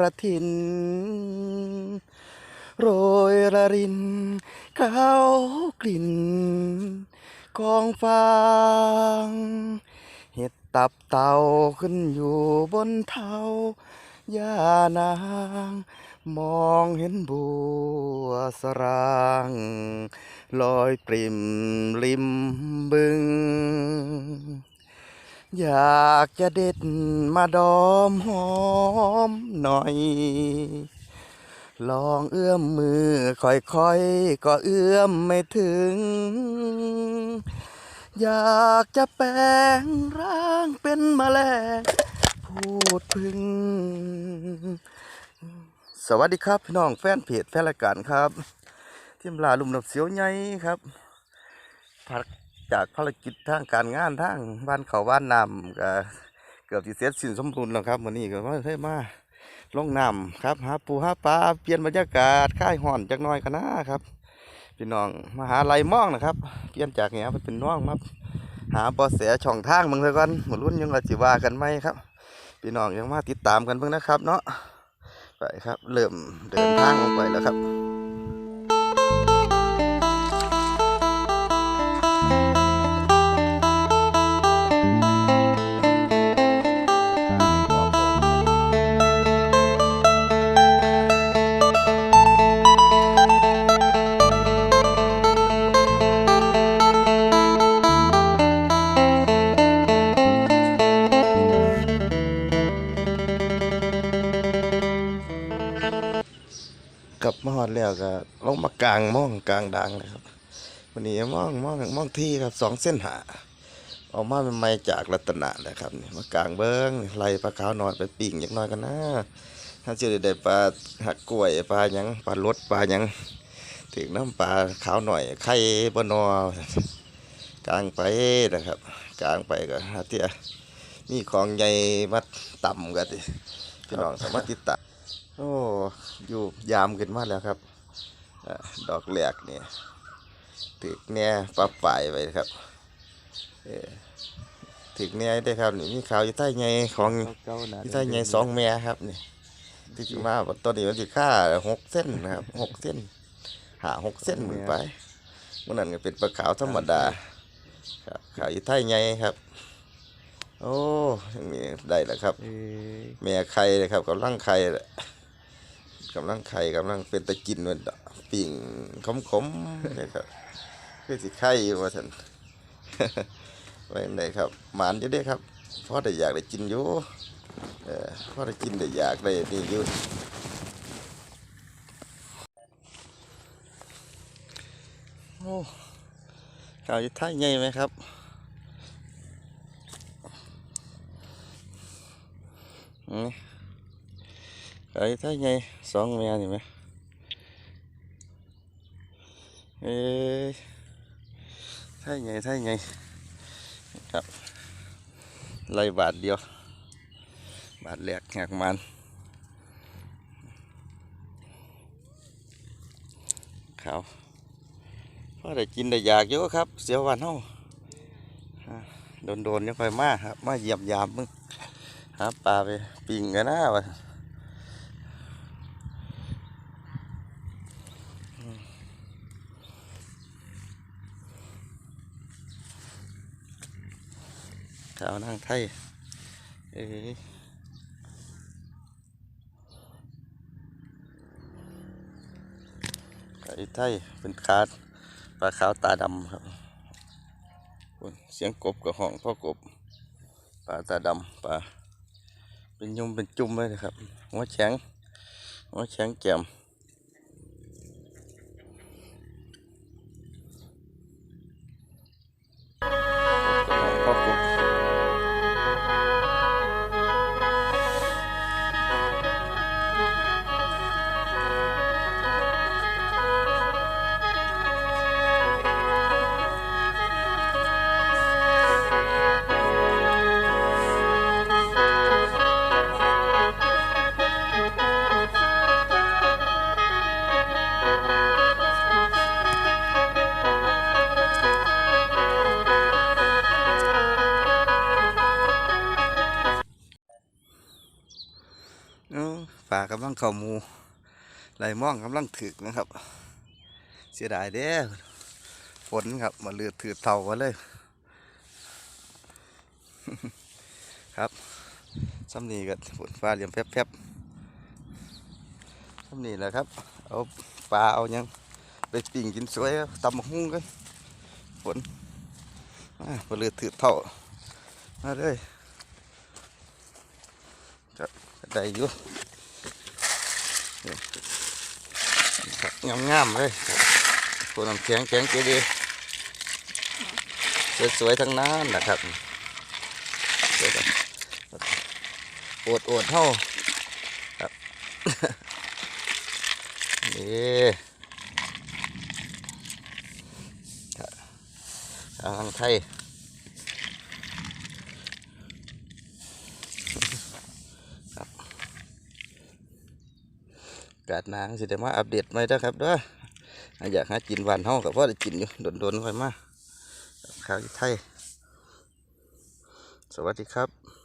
ระถิน โรยระรินข้าวกลิ่นกองฟางเห็ดตับเต่าขึ้นอยู่บนเท้าย่านาง มองเห็นบัวสรางลอยปริมริมบึง อยากจะเด็ดมาดอมหอมหน่อย ลองเอื้อมมือค่อยๆ ก็เอื้อมไม่ถึง อยากจะแปลงร่างเป็นแมลงพูดพึง สวัสดีครับ พี่น้องแฟนเพจแฟนรายการครับ ทีมลาลุมดอกเสียวใหญ่ครับพัก จากภารกิจทางการงานทางบ้านเขาบ้านนำก็เกือบสิเสร็จสิ้นสมบูรณ์แล้วครับวันนี้ก็มาเฮ้ยมาลงน้ำครับหาปูหาปลาเปลี่ยนบรรยากาศค่ายห่อนจักน่อยกันนะครับพี่น้องมาหาไหลมองนะครับ เปลี่ยนจากเนี้ยเป็นน่องมาหาเบอแสช่องทางเมืองเถอะก่อนหมดรุ่นยังว่าจิว่ากันไหมครับ พี่น้องยังมาติดตามกันเพิ่งนะครับ เนาะไปครับ เริ่มเดินทางลงไปแล้วครับับมาฮอดแล้วก็ลงมากลางม่องกลางดังเลยครับวันนี้ม่องม่องม่องที่ครับสองเส้นหาออกมาเป็นไม้จากรัตนะเลยครับมากลางเบิ้งไล่ปลาขาวนอนไปปิ่งอย่างน้อยกันนะถ้าเจะได้ปลาหักกล้วยปลาหยังปลารดปลาหยังถึงน้ำปลาขาวหน่อยไข่บนอกลางไปนะครับ กลางไปก็หาเทียมีของใหญ่มาต่ำกันพี่น้องสามารถติดตาม โอ้อยู่ยามขึ้นมาแล้วครับอาดอกแหลกเนี่ยถึกเนี่ยปลาป่ายไปครับเออถึกเนี่ยได้ครับนี่มีขาวอยู่ใต้ไงของอยู่ใต้ไงสองแม่ครับนี่ที่จริงมาตอนนี้มันสิค่าหกเส้นนะครับหกเส้น หาหกเส้นมือไปมันนั่นก็เป็นปลาขาวธรรมดาครับขาวอยู่ใต้ไงครับ โอ้ยังมีได้แล้วครับแม่ไข่เลยครับกำลังไข่แหละ กำลังไข่กำลังเป็นตะกินมันดอกปิ่งขมขมๆเลยครับคือสิไข่อยู่ว่าท่นไว้ไหนครับ หมานอยู่เด้ครับเพราะได้อยากได้กินอยู่เออพราะได้กินได้อยากได้นี่อยู่โอ้ข่าวยู่ท่าใหญ่ไหมครับอืมไอ้ถ้าไงสองแม่นี่ย บาทเดียวบาทแหลกหักมันขาวพอได้กินได้อยากเยอะครับ เสียววันเฮาโดนๆยังค่อยมาครับ มาเหยียบยามมึงหาปลาไปปิ่งกันนะวะ ขาวนั่งไทยเอ้ยไก่ไทยเป็นคาดปลาขาวตาดำครับเสียงกบกับห้องพ่อกบปลาตาดำปลาเป็นยุมเป็นจุ่มเลยนะครับหัวแข็งหัวแข็งแจ่มำลังเข้ามูไหลม่องกำลังถึกนะครับ เสียดายเด้อฝนครับมาเลือดถือเท่ากันเลย ครับซ้ำนี้ก็ฝนฟ้าเหลี่ยมแป๊บๆซ้ำนี้แหละครับ เอาปลาเอายังไปปิ่งกินสวยตำหุ่งกันฝนมาเลือดถือเท่ามาเลยก็ได้อยู่ ครับงามๆเลยตัวน้ำแข็งแข็งเจดีสวยๆทั้งนั้นนะครับเดี๋ยวก่อนโอดโอดเท่าครับนี่ครับทางไทยครับ กาดนางสิเดี๋ยวมาอัปเดตไหมนะครับด้วยอยากหากินหวานห้องกับพ่อได้กินอยู่โดนๆค่อยมากข้าวไทยสวัสดีครับ